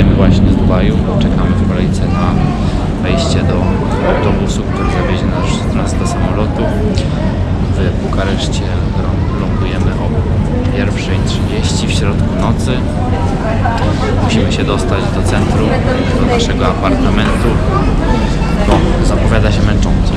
Wylądujemy właśnie z Dubaju. Czekamy w kolejce na wejście do autobusu, który zawiezie nas, nas do samolotu. W Bukareszcie lą- lądujemy o 1.30 w środku nocy. Musimy się dostać do centrum, do naszego apartamentu. No, zapowiada się męcząco.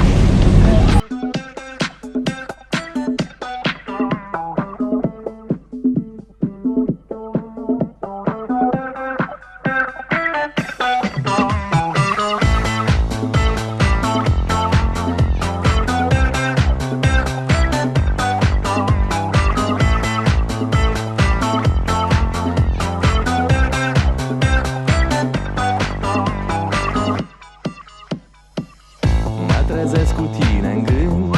Cu tine în gând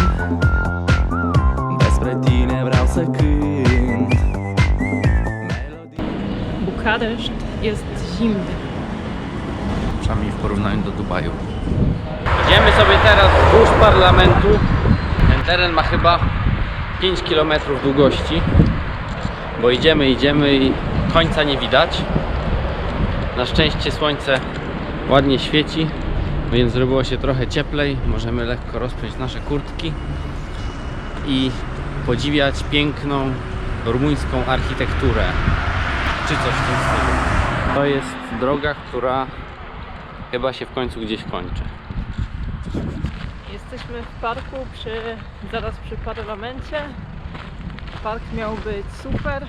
Despre tine vreau să cânt Bukareszt jest zimny. Przynajmniej w porównaniu do Dubaju. Idziemy sobie teraz wzdłuż parlamentu. Ten teren ma chyba 5 km długości. Bo idziemy, idziemy i końca nie widać. Na szczęście słońce ładnie świeci, więc zrobiło się trochę cieplej. Możemy lekko rozpiąć nasze kurtki i podziwiać piękną rumuńską architekturę. Czy coś w tym stylu. To jest droga, która chyba się w końcu gdzieś kończy. Jesteśmy w parku przy, zaraz przy parlamencie. Park miał być super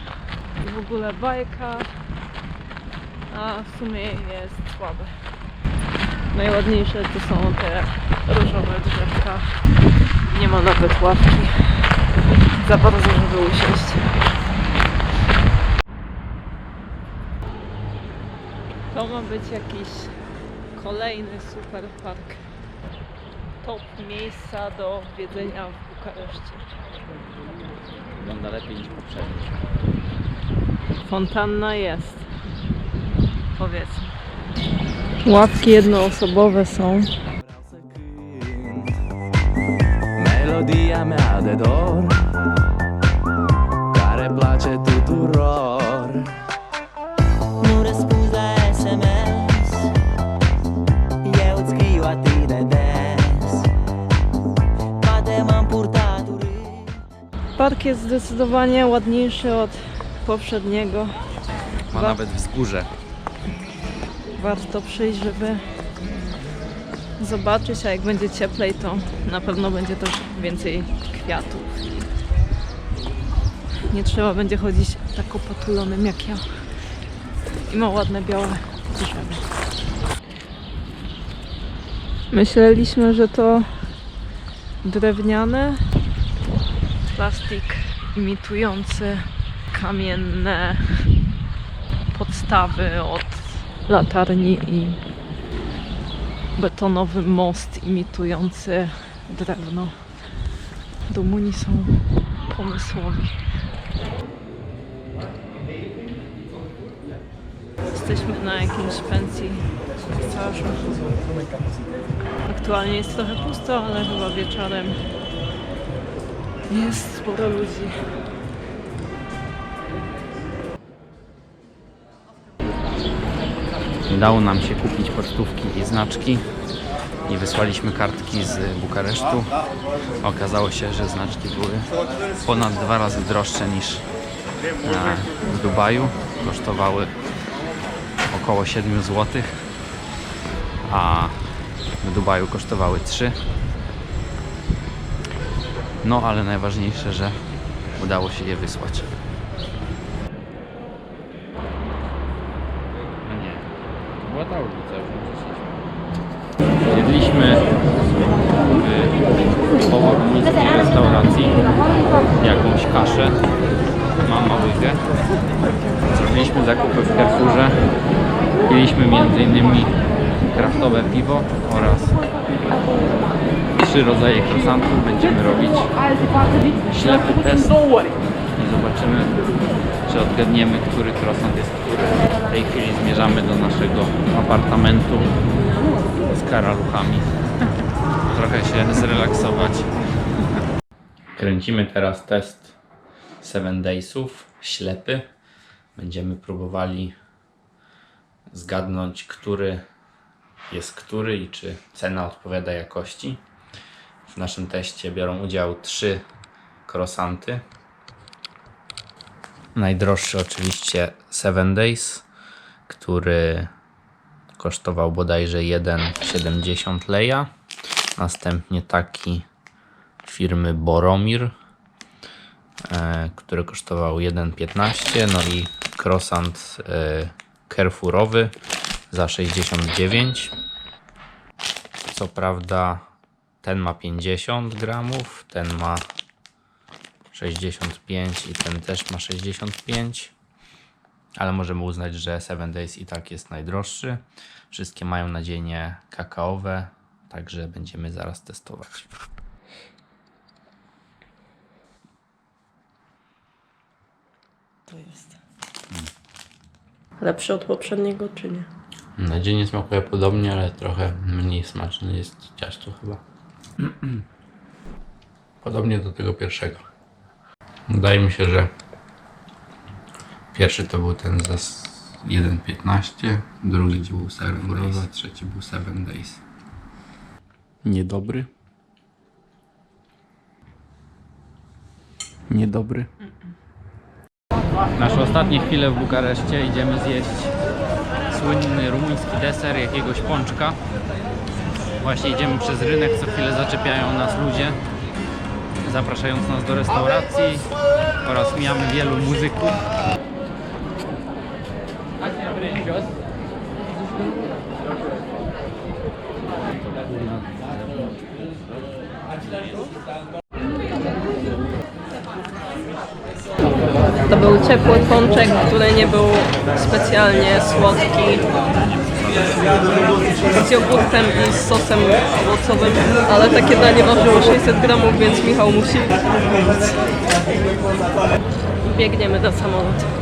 w ogóle bajka, a w sumie jest słaby. Najładniejsze to są te różowe drzewka. Nie ma nawet ławki. Za bardzo, żeby usiąść. To ma być jakiś kolejny super park top miejsca do zwiedzenia w Bukareszcie. Wygląda lepiej niż poprzedni. Fontanna jest. Powiedzmy. Ławki jednoosobowe są. Melodia mea de dor Care place tuturor Nu răspunzi la SMS Eu îți scriu atât de des Poate m-am purtat urât Park jest zdecydowanie ładniejszy od poprzedniego. Ma nawet wzgórze. Warto przyjść, żeby zobaczyć, a jak będzie cieplej, to na pewno będzie też więcej kwiatów. Nie trzeba będzie chodzić tak opatulonym jak ja. I ma ładne białe drzewo. Myśleliśmy, że to drewniane, plastik imitujący kamienne podstawy od latarni i betonowy most imitujący drewno. Rumuni są pomysłowi. Jesteśmy na jakimś pensji masażu. Aktualnie jest trochę pusto, ale chyba wieczorem jest sporo ludzi. Udało nam się kupić pocztówki i znaczki i wysłaliśmy kartki z Bukaresztu. Okazało się, że znaczki były ponad dwa razy droższe niż e, w Dubaju. Kosztowały około 7 zł, a w Dubaju kosztowały 3. No ale najważniejsze, że udało się je wysłać. No nie, ta ulica, Jedliśmy w położnickiej restauracji jakąś kaszę. Mama łygę. Zrobiliśmy zakupy w Carrefourze. Piliśmy m.in. kraftowe piwo oraz trzy rodzaje krosantów. Będziemy robić ślepy test zobaczymy, czy odgadniemy, który krosant jest który. W tej chwili zmierzamy do naszego apartamentu z karaluchami. Trochę się zrelaksować. Kręcimy teraz test 7 Daysów, ślepy. Będziemy próbowali zgadnąć, który jest który i czy cena odpowiada jakości. W naszym teście biorą udział trzy krosanty. Najdroższy oczywiście Seven Days, który kosztował bodajże 1,70 leja. Następnie taki firmy Boromir, e, który kosztował 1,15. No i krosant e, Carrefourowy za 69. Co prawda ten ma 50 gramów, ten ma 65 i ten też ma 65. Ale możemy uznać, że 7 Days i tak jest najdroższy. Wszystkie mają nadzienie kakaowe, także będziemy zaraz testować. To jest. Lepszy od poprzedniego, czy nie? Nadzienie smakuje podobnie, ale trochę mniej smaczne jest ciasto chyba. Podobnie do tego pierwszego. Wydaje mi się, że pierwszy to był ten za s- 1.15, drugi był serwurowy, a trzeci był 7 Days. Niedobry? Niedobry? Nasze ostatnie chwile w Bukareszcie idziemy zjeść słynny rumuński deser jakiegoś pączka. Właśnie idziemy przez rynek, co chwilę zaczepiają nas ludzie, zapraszając nas do restauracji oraz mijamy wielu muzyków. To był ciepły pączek, który nie był specjalnie słodki. Z jogurtem i z sosem owocowym, ale takie danie ważyło 600 gramów, więc Michał musi. Biegniemy do samolotu.